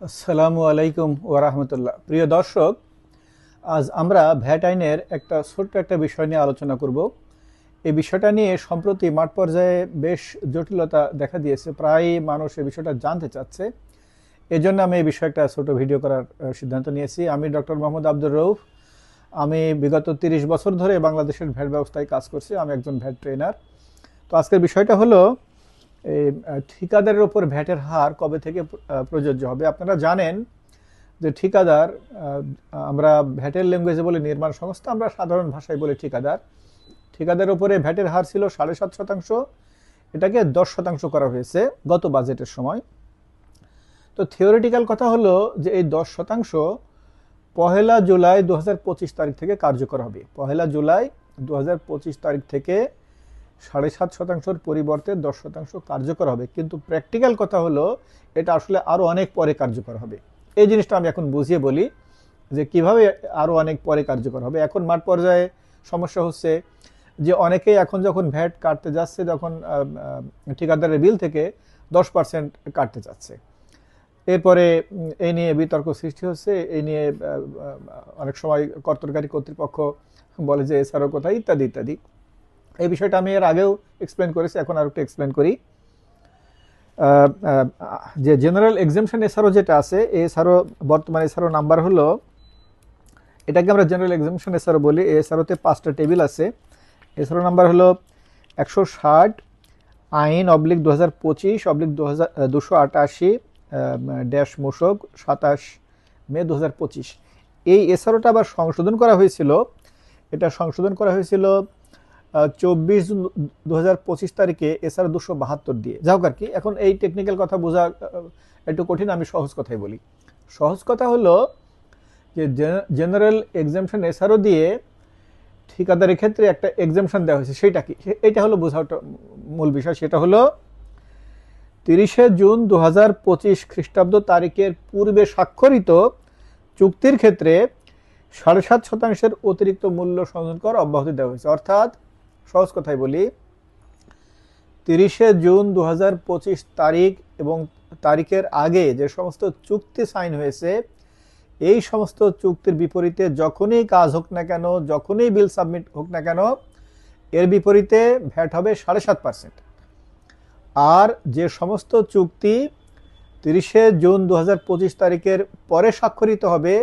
আসসালামু আলাইকুম ওরহমতুল্লাহ প্রিয় দর্শক, আজ আমরা ভ্যাট আইনের একটা ছোট্ট একটা বিষয় নিয়ে আলোচনা করব। এই বিষয়টা নিয়ে সম্প্রতি মাঠ পর্যায়ে বেশ জটিলতা দেখা দিয়েছে প্রায় মানুষ এই বিষয়টা জানতে চাচ্ছে। এই জন্য আমি এই বিষয়ে একটা ছোট ভিডিও করার সিদ্ধান্ত নিয়েছি। আমি ডক্টর মোহাম্মদ আব্দুর রৌফ আমি বিগত তিরিশ বছর ধরে বাংলাদেশের ভ্যাট ব্যবস্থায় কাজ করছি। আমি একজন ভ্যাট ট্রেনার তো আজকের বিষয়টা হলো ঠিকাদারের উপর ভ্যাটের হার কবে থেকে প্রযোজ্য হবে? আপনারা জানেন যে ঠিকাদার আমরা ভ্যাটের ল্যাঙ্গুয়েজে বলি নির্মাণ সংস্থা, আমরা সাধারণ ভাষায় বলি ঠিকাদার। ঠিকাদারের উপরে ভ্যাটের হার ছিল সাড়ে সাত শতাংশ, এটাকে দশ শতাংশ করা হয়েছে গত বাজেটের সময়। তো থিওরিটিক্যাল কথা হলো যে এই দশ শতাংশ পহেলা জুলাই দু হাজার পঁচিশ তারিখ থেকে কার্যকর হবে। পহেলা জুলাই দু হাজার পঁচিশ তারিখ থেকে সাড়ে সাত শতাংশের পরিবর্তে দশ শতাংশ কার্যকর হবে। কিন্তু প্র্যাকটিক্যাল কথা হলো এটা আসলে আরও অনেক পরে কার্যকর হবে। এই জিনিসটা আমি এখন বুঝিয়ে বলি যে কীভাবে আরও অনেক পরে কার্যকর হবে। এখন মাঠ পর্যায়ে সমস্যা হচ্ছে যে অনেকেই এখন যখন ভ্যাট কাটতে যাচ্ছে আহ, ঠিকাদারের বিল থেকে দশ পার্সেন্ট কাটতে যাচ্ছে এরপরে এই নিয়ে বিতর্ক সৃষ্টি হচ্ছে। এই নিয়ে অনেক সময় কর্তরকারী কর্তৃপক্ষ বলে যে এছাড়াও কোথায়? ইত্যাদি ইত্যাদি। এই বিষয়টা আমি এর আগেও এক্সপ্লেন করেছি, এখন আর একটু এক্সপ্লেন করি যে জেনারেল এক্সামশন এছাড়াও যেটা আছে, এছাড়াও বর্তমানে এছাড়াও নাম্বার হলো, এটাকে আমরা জেনারেল এক্সামশন এছাড়াও বলি, এছাড়াতে পাঁচটা টেবিল আছে। এছাড়াও নাম্বার হলো একশো ষাট, আইন অবলিক দু হাজার পঁচিশ, অবলিক দু হাজার দুশো আটাশি ড্যাশ মোশক সাতাশ মে দু হাজার পঁচিশ। এই এছাড়াটা আবার সংশোধন করা হয়েছিল, এটা সংশোধন করা হয়েছিল চব্বিশ দু হাজার পঁচিশ তারিখে এছাড়া দুশো বাহাত্তর দিয়ে। যাও আর কি, এখন এই টেকনিক্যাল কথা বোঝা একটু কঠিন, আমি সহজ কথাই বলি। সহজ কথা হলো যে জেনারেল এক্সামশন এসআরও দিয়ে ঠিকাদারের ক্ষেত্রে একটা এক্সামশন দেওয়া হয়েছে। সেটা কি? এটা হলো বোঝাটা মূল বিষয়। সেটা হলো তিরিশে জুন দু হাজার পঁচিশ খ্রিস্টাব্দ তারিখের পূর্বে স্বাক্ষরিত চুক্তির ক্ষেত্রে সাড়ে সাত শতাংশের অতিরিক্ত মূল্য সংযোজন কর অব্যাহতি দেওয়া হয়েছে। অর্থাৎ সহজ কথায় বলি। তিরিশে জুন দু হাজার পঁচিশ তারিখ এবং তারিখের আগে যে সমস্ত চুক্তি সাইন হয়েছে, এই সমস্ত চুক্তির বিপরীতে যখনই কাজ হোক না কেন, যখনই বিল সাবমিট হোক না কেন, এর বিপরীতে ভ্যাট হবে সাড়ে সাত পার্সেন্ট আর যে সমস্ত চুক্তি তিরিশে জুন দু হাজার পঁচিশ তারিখের পরে স্বাক্ষরিত হবে,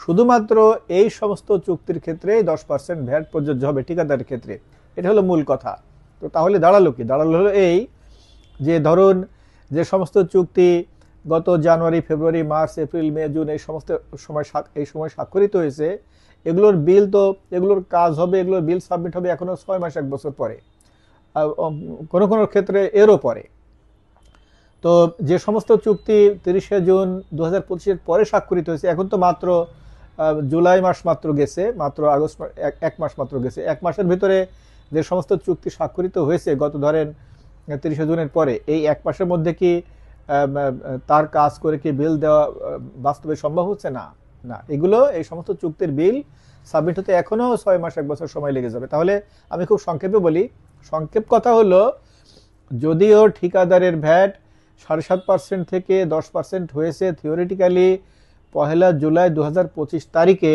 শুধুমাত্র এই সমস্ত চুক্তির ক্ষেত্রে দশ পার্সেন্ট ভ্যাট প্রযোজ্য হবে ঠিকাদারের ক্ষেত্রে। এটা হলো মূল কথা। তো তাহলে দাঁড়াল কি? দাঁড়াল হলো এই যে ধরুন যে সমস্ত চুক্তি গত January, February, March, April, May, June এই সমস্ত সময় এই সময় স্বাক্ষরিত হয়েছে, এগুলোর বিল তো, এগুলোর কাজ হবে, এগুলোর বিল সাবমিট হবে এখনও ছয় মাস, এক বছর পরে। কোনো কোনো ক্ষেত্রে এরও পরে। তো যে সমস্ত চুক্তি তিরিশে জুন দু হাজার পরে স্বাক্ষরিত হয়েছে, এখন তো মাত্র জুলাই মাস মাত্র গেছে, মাত্র আগস্ট এক মাস মাত্র গেছে। এক মাসের ভিতরে যে সমস্ত চুক্তি স্বাক্ষরিত হয়েছে গত ধরেন তিরিশে জুনের পরে, এই এক মাসের মধ্যে কি তার কাজ করে কি বিল দেওয়া বাস্তবে সম্ভব হচ্ছে? না না। এগুলো, এই সমস্ত চুক্তির বিল সাবমিট হতে এখনও ছয় মাস, এক বছর সময় লেগে যাবে। তাহলে আমি খুব সংক্ষেপে বলি, সংক্ষেপ কথা হলো, যদিও ঠিকাদারের ভ্যাট সাড়ে সাত পার্সেন্ট থেকে দশ পার্সেন্ট হয়েছে থিওরিটিক্যালি পহেলা জুলাই দু হাজার পঁচিশ তারিখে,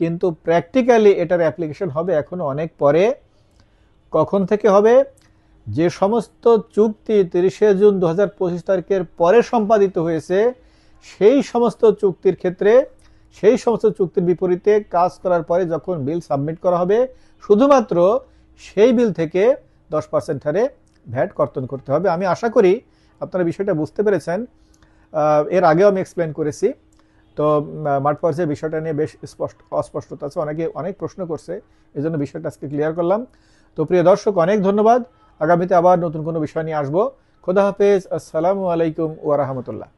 কিন্তু প্র্যাকটিক্যালি এটার অ্যাপ্লিকেশন হবে এখনও অনেক পরে। কখন থেকে হবে? যে সমস্ত চুক্তি তিরিশে জুন দু হাজার পঁচিশ তারিখের পরে সম্পাদিত হয়েছে, সেই সমস্ত চুক্তির ক্ষেত্রে, সেই সমস্ত চুক্তির বিপরীতে কাজ করার পরে যখন বিল সাবমিট করা হবে, শুধুমাত্র সেই বিল থেকে দশ পার্সেন্ট হারে ভ্যাট কর্তন করতে হবে। আমি আশা করি আপনারা বিষয়টা বুঝতে পেরেছেন। এর আগেও আমি এক্সপ্লেন করেছি। তো মাঠ পর্যায়ে বিষয়টা নিয়ে বেশ স্পষ্ট, অস্পষ্টতা আছে। অনেকে অনেক প্রশ্ন করছে। এই জন্য বিষয়টা আজকে ক্লিয়ার করলাম। তো প্রিয় দর্শক, অনেক ধন্যবাদ। আগামীতে আবার নতুন কোনো বিষয় নিয়ে আসব। খোদা হাফেজ। আসসালামু আলাইকুম ওয়া রাহমাতুল্লাহ।